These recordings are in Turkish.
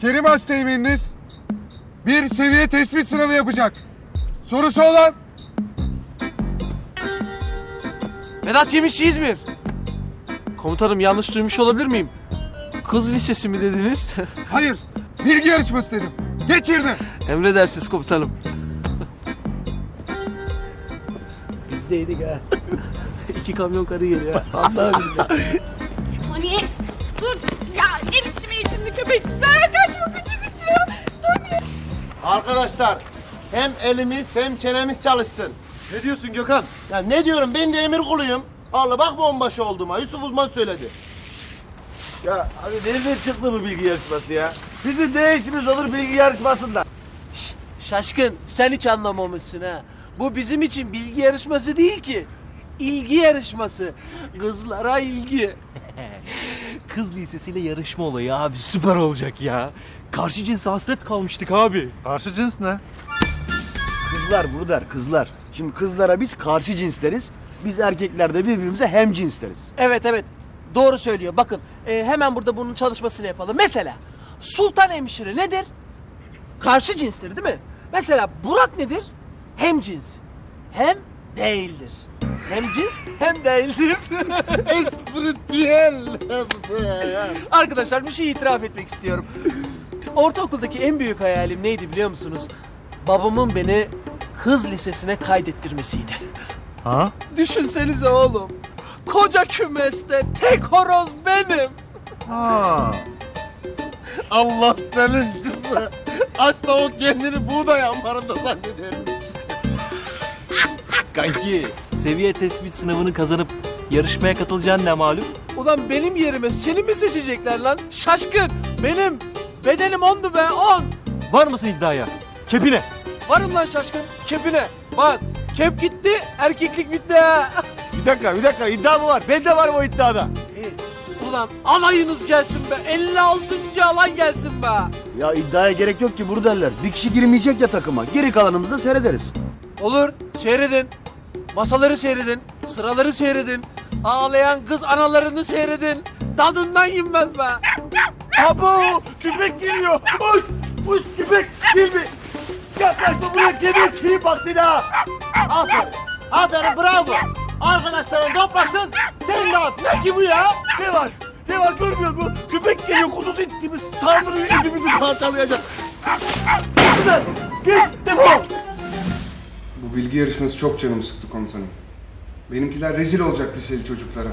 Kerim Asteğmeniniz bir seviye tespit sınavı yapacak. Sorusu olan Vedat Yemişçi İzmir. Komutanım yanlış duymuş olabilir miyim? Kız lisesi mi dediniz? hayır bilgi yarışması dedim. Geç yerine. Emredersiniz komutanım. Bizdeydik ha. İki kamyon karı geliyor. Allah'ım. Tony dur ya ne biçim eğitimli köpek sen Arkadaşlar hem elimiz hem çenemiz çalışsın. Ne diyorsun Gökhan? Ya ne diyorum ben de emir kuluyum. Allah bak bombaşı olduğuma Yusuf Uzman söyledi. Ya abi nereden çıktı bu bilgi yarışması ya? Bizim ne işimiz olur bilgi yarışmasında? Şaşkın sen hiç anlamamışsın ha. Bu bizim için bilgi yarışması değil ki. İlgi yarışması. Kızlara ilgi. Kız lisesiyle yarışma olayı abi süper olacak ya. Karşı cinse hasret kalmıştık abi. Karşı cins ne? Kızlar bunu der kızlar. Şimdi kızlara biz karşı cins deriz. Biz erkekler de birbirimize hem cins deriz. Evet evet. Doğru söylüyor. Bakın e, hemen burada bunun çalışmasını yapalım. Mesela Sultan Hemşire nedir? Karşı cinstir değil mi? Mesela Burak nedir? Hem cins. Hem değildir. Hem cins hem değildir. Espritüel. Arkadaşlar bir şey itiraf etmek istiyorum. Ortaokuldaki en büyük hayalim neydi biliyor musunuz? Babamın beni kız lisesine kaydettirmesiydi. Ha? Düşünsenize oğlum. Koca kümeste tek horoz benim. Ha. Allah senin cızı. Aç tavuk kendini buğday ambarında zannedermiş. Kanki seviye tespit sınavını kazanıp yarışmaya katılacağın ne malum? Ulan benim yerime seni mi seçecekler lan? Şaşkın. Benim bedenim ondu be on. Var mısın iddiaya? Kepine. Varım lan şaşkın. Kepine. Bak kep gitti erkeklik bitti ha. Bir dakika bir dakika iddia mı var? Ben de varım o iddiada. Ulan alayınız gelsin be. 56. alay gelsin be. Ya iddiaya gerek yok ki bunu derler. Bir kişi girmeyecek ya takıma. Geri kalanımızda seyrederiz. Olur. Seyredin. Masaları seyredin. Sıraları seyredin. Ağlayan kız analarını seyredin. Tadından yenmez be. Abo köpek geliyor. Uş uş köpek mi? Yaklaşma buraya köpek kim bak seni ha. Aferin. Aferin bravo. Arkadaşların toplasın. Sen de at. Ne ki bu ya? Ne var? Ne var görmüyor musun? Köpek geliyor kuduz it gibi saldırıyor evimizi parçalayacak. Git defol. Bu bilgi yarışması çok canımı sıktı komutanım. Benimkiler rezil olacak liseli çocuklara.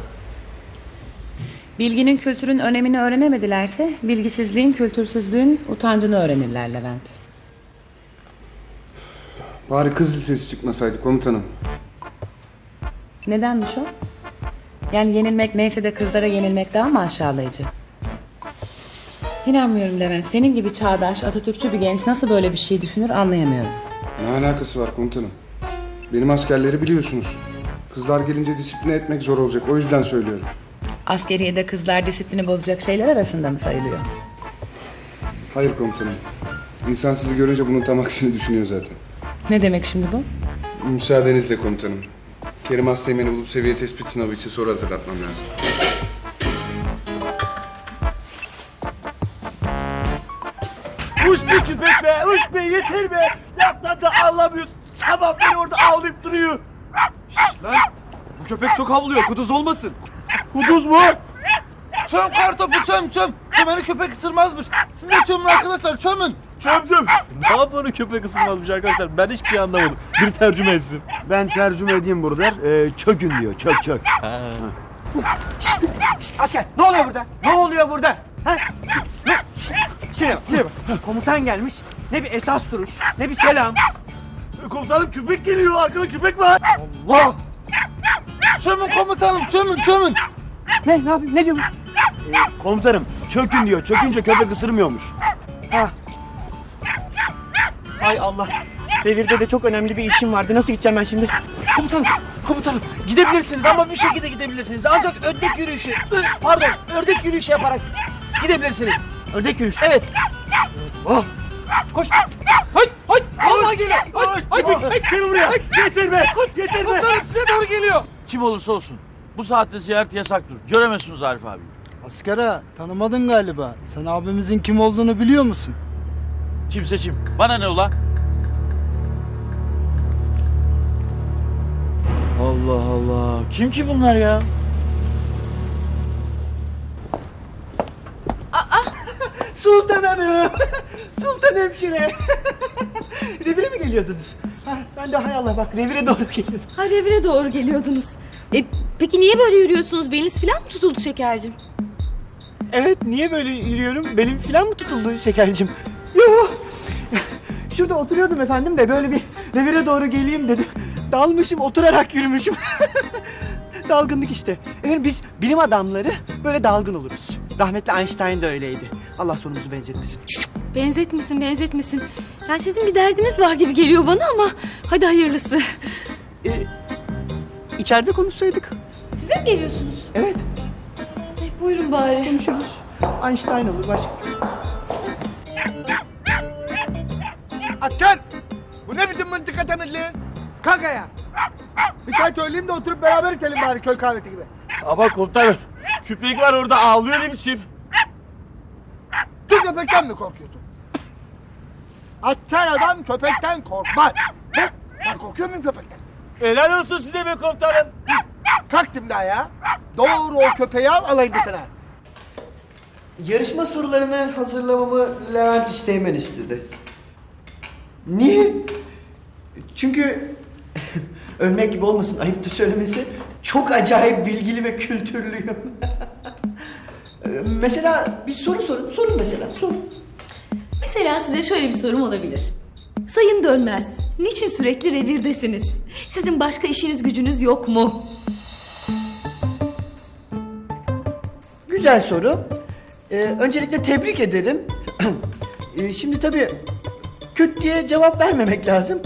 Bilginin kültürün önemini öğrenemedilerse bilgisizliğin kültürsüzlüğün utancını öğrenirler Levent. Bari kız lisesi çıkmasaydı komutanım. Nedenmiş o? Yani yenilmek neyse de kızlara yenilmek daha mı aşağılayıcı? İnanmıyorum Levent. Senin gibi çağdaş, Atatürkçü bir genç nasıl böyle bir şey düşünür anlayamıyorum. Ne alakası var komutanım? Benim askerleri biliyorsunuz. Kızlar gelince disipline etmek zor olacak. O yüzden söylüyorum. Askeriyede kızlar disiplini bozacak şeyler arasında mı sayılıyor? Hayır komutanım. İnsan sizi görünce bunun tam aksini düşünüyor zaten. Ne demek şimdi bu? Müsaadenizle komutanım. Kerim Asteğmen'i bulup seviye tespit sınavı için soru hazırlatmam lazım. Uş be köpek be uş be yeter be. Laftan da anlamıyor. Sabah beni orada ağlayıp duruyor. Şş, lan bu köpek çok havlıyor kuduz olmasın. Kuduz mu? Çöm kartopu çöm çöm. Çömeni köpek ısırmazmış. Siz de çömün arkadaşlar çömün. Çömdüm. Ne yapıyor köpek ısınmazmış arkadaşlar ben hiçbir şey anlamadım. Bir tercüme etsin. Ben tercüme edeyim burada. Ee, çökün diyor. Çök çök. Asker ne oluyor burada? Ne oluyor burada? Ha? Ne? Şuraya bak, şuraya bak. Komutan gelmiş. Ne bir esas duruş, ne bir selam. Komutanım köpek geliyor arkada köpek var. Allah. Çömün komutanım çömün çömün. Ne, ne yapayım, ne diyorum? Ee, komutanım çökün diyor. Çökünce köpek ısırmıyormuş. Ha. Hay Allah. Devirde de çok önemli bir işim vardı. Nasıl gideceğim ben şimdi? Komutanım, komutanım gidebilirsiniz ama bir şekilde gidebilirsiniz. Ancak ördek yürüyüşü, ö- pardon ördek yürüyüşü yaparak gidebilirsiniz. Ördek yürüyüşü. Evet. Koş. Vallahi geliyor. Hay, hay, hay. Gel buraya. Getirme. Getirme. Komutanım size doğru geliyor. Kim olursa olsun bu saatte ziyaret yasaktır. Göremezsiniz Arif abi. Askara tanımadın galiba. Sen abimizin kim olduğunu biliyor musun? Kimse kim? Bana ne ulan? Allah Allah. Kim ki bunlar ya? Sultan Hanım. Sultan hemşire. revire mi geliyordunuz? Ha, ben de hay Allah bak revire doğru geliyordum. Ha revire doğru geliyordunuz. E, peki niye böyle yürüyorsunuz? Beliniz falan mı tutuldu şekercim? Evet niye böyle yürüyorum? Benim falan mı tutuldu şekercim? Yok. Şurada oturuyordum efendim de böyle bir revire doğru geleyim dedim. Dalmışım oturarak yürümüşüm. Dalgınlık işte. Efendim biz bilim adamları böyle dalgın oluruz. Rahmetli Einstein de öyleydi. Allah sonumuzu benzetmesin. Benzetmesin benzetmesin. Yani sizin bir derdiniz var gibi geliyor bana ama hadi hayırlısı. Ee, içeride konuşsaydık. Siz de mi geliyorsunuz? Evet E, buyurun bari. konuşuruz. Einstein olur başka. Asker! Bu ne biçim mıntıka temizliği? Kalk ayağa. Bir çay söyleyeyim de oturup beraber içelim bari köy kahvesi gibi. Ama komutanım. Köpek var orada ağlıyor ne biçim? Tüm köpekten mi korkuyorsun? Asker adam köpekten korkmaz. Bak ben korkuyor muyum köpekten? Helal olsun size be komutanım. Kalk şimdi ayağa. Doğru o köpeği al alayın dikine. Yarışma sorularını hazırlamamı Levent Üsteğmen istedi. Niye? Çünkü övmek gibi olmasın ayıptır söylemesi çok acayip bilgili ve kültürlüyüm. Mesela bir soru sorun, sorun mesela, sorun. Mesela size şöyle bir sorum olabilir. Sayın Dönmez, niçin sürekli revirdesiniz? Sizin başka işiniz gücünüz yok mu? Güzel soru. Ee, öncelikle tebrik ederim. Ee, şimdi tabii küt diye cevap vermemek lazım.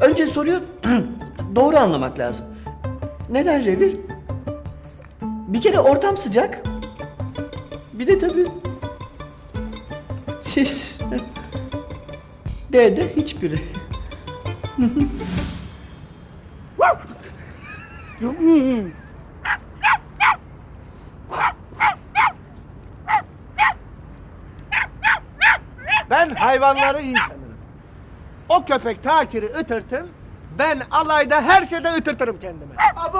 Önce soruyu doğru anlamak lazım. Neden revir? Bir kere ortam sıcak. Bir de tabii siz D'de hiçbiri. Ben hayvanları iyi tanırım. O köpek takiri ıtırtım. Ben alayda her şeyden ıtırtırım kendime. Abo!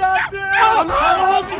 Yandım! Vallahi şimdi!